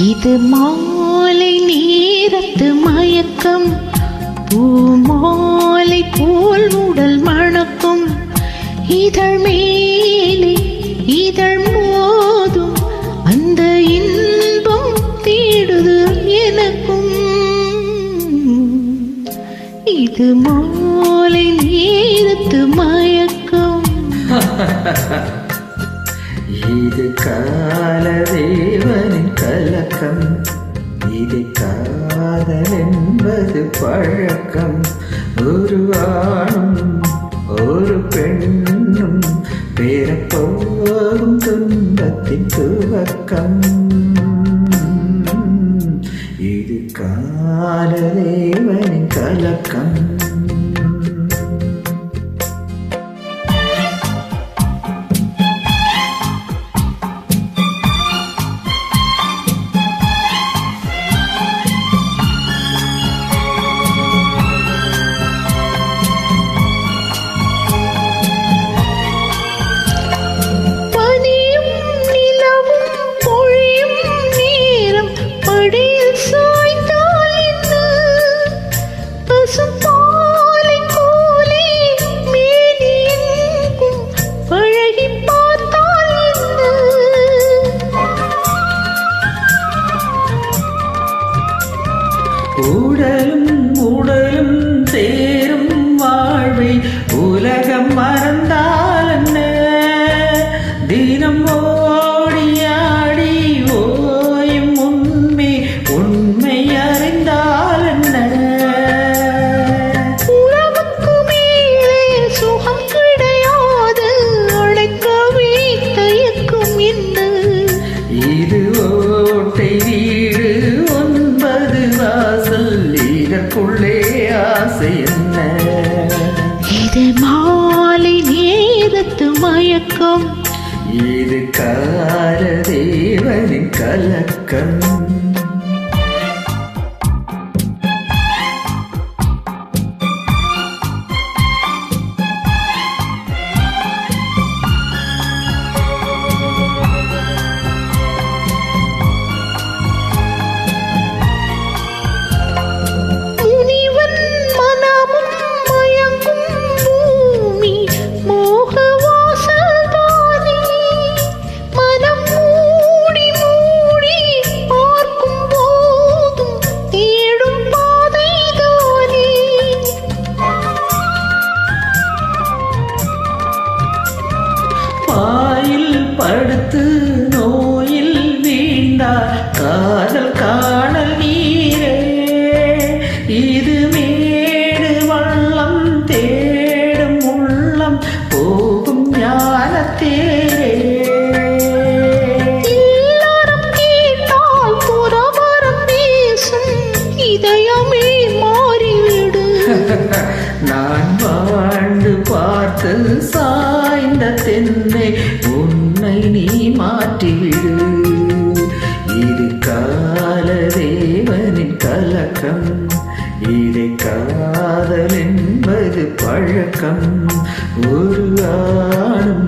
இது மாலை நேரத்து மயக்கம். பூமாலை போல் உடல் மணக்கும். இதழ் மேலே இதழ் மோதும். அந்த இன்பம் தேடுது எனக்கும். இது மாலை நேரத்து மயக்கம். இது கா கலக்கம் இது காதல் என்பது பழக்கம். ஒரு ஆணும் ஒரு பெண்ணும் பிறப்போகும் துன்பத்தின் துவக்கம். இது காலதேவனின் கலக்கம். படியில் சாய்ந்தால் என்ன? பசும்பாலை போலே மேனி எங்கும் பழகி பார்த்தால் என்ன? உடலும் உடலும் சேரும் வாழ்வை உலகம் மறந்தால் இதற்குள்ளே ஆசை என்ன? இது மாலை நேரத்து மயக்கம். இது கால தேவனின் கலக்கம். இதயமே மாறிவிடு. நான் வாழ்ந்து பார்த்து சாய்ந்த தென்னை உன்னை நீ மாற்றிவிடு. இது கால தேவனின் கலக்கம் இதை காதல் என்பது பழக்கம். ஒரு ஆணும்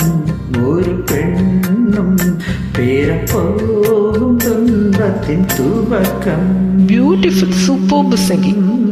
ஒரு பெண்ணும் பேரப்போகும் துன்பத்தின் துவக்கம். Beautiful, superb singing.